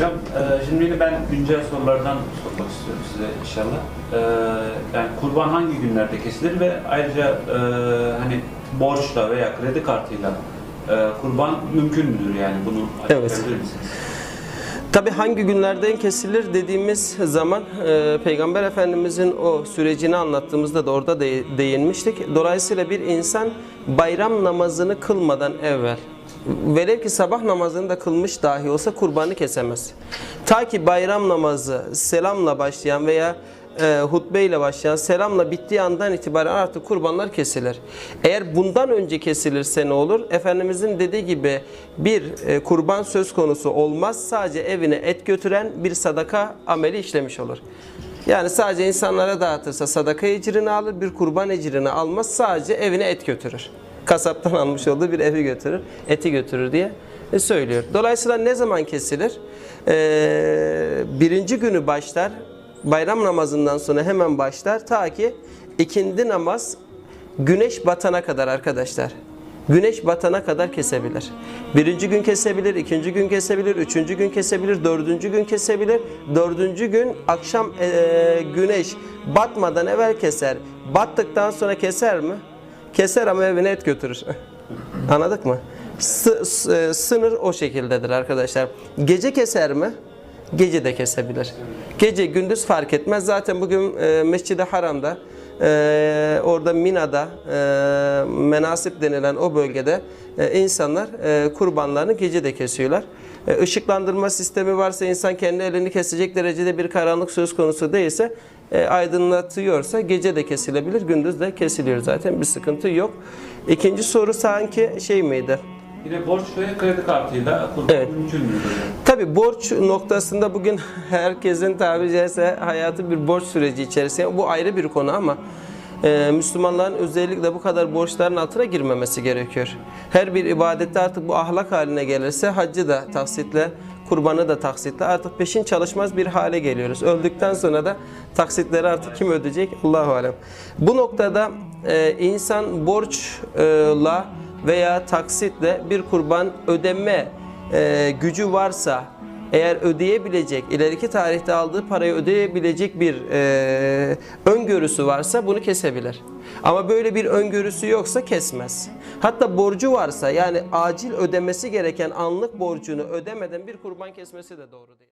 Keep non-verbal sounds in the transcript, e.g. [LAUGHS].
hocam. Ee, şimdi ben güncel sorulardan sormak istiyorum size inşallah. Ee, yani kurban hangi günlerde kesilir ve ayrıca e, hani borçla veya kredi kartıyla e, kurban mümkün müdür yani bunu Evet. açıklayabilir misiniz? Tabi hangi günlerden kesilir dediğimiz zaman e, Peygamber Efendimizin o sürecini anlattığımızda da orada de, değinmiştik. Dolayısıyla bir insan bayram namazını kılmadan evvel velev ki sabah namazını da kılmış dahi olsa kurbanı kesemez. Ta ki bayram namazı selamla başlayan veya e, hutbe ile başlayan selamla bittiği andan itibaren artık kurbanlar kesilir. Eğer bundan önce kesilirse ne olur? Efendimizin dediği gibi bir e, kurban söz konusu olmaz. Sadece evine et götüren bir sadaka ameli işlemiş olur. Yani sadece insanlara dağıtırsa sadaka ecrini alır, bir kurban ecrini almaz. Sadece evine et götürür. Kasaptan almış olduğu bir evi götürür, eti götürür diye e, söylüyor. Dolayısıyla ne zaman kesilir? Ee, birinci günü başlar, bayram namazından sonra hemen başlar ta ki ikindi namaz güneş batana kadar arkadaşlar. Güneş batana kadar kesebilir. Birinci gün kesebilir, ikinci gün kesebilir, üçüncü gün kesebilir, dördüncü gün kesebilir. Dördüncü gün akşam eee, güneş batmadan evvel keser. Battıktan sonra keser mi? Keser ama evine et götürür. [LAUGHS] Anladık mı? S- sınır o şekildedir arkadaşlar. Gece keser mi? Gece de kesebilir. Gece gündüz fark etmez. Zaten bugün e, Mescid-i Haram'da e, orada Mina'da e, menasip denilen o bölgede e, insanlar e, kurbanlarını gece de kesiyorlar. E, ışıklandırma sistemi varsa insan kendi elini kesecek derecede bir karanlık söz konusu değilse e, aydınlatıyorsa gece de kesilebilir, gündüz de kesiliyor zaten bir sıkıntı yok. İkinci soru sanki şey miydi? Yine borç ve kredi kartıyla Evet. mümkün hocam? Tabi borç noktasında bugün [LAUGHS] herkesin tabiri caizse hayatı bir borç süreci içerisinde. Bu ayrı bir konu ama e, Müslümanların özellikle bu kadar borçların altına girmemesi gerekiyor. Her bir ibadette artık bu ahlak haline gelirse haccı da taksitle, kurbanı da taksitle artık peşin çalışmaz bir hale geliyoruz. Öldükten sonra da taksitleri artık kim ödeyecek? Allahu alem. Bu noktada e, insan borçla veya taksitle bir kurban ödeme e, gücü varsa eğer ödeyebilecek, ileriki tarihte aldığı parayı ödeyebilecek bir e, öngörüsü varsa bunu kesebilir. Ama böyle bir öngörüsü yoksa kesmez. Hatta borcu varsa yani acil ödemesi gereken anlık borcunu ödemeden bir kurban kesmesi de doğru değil.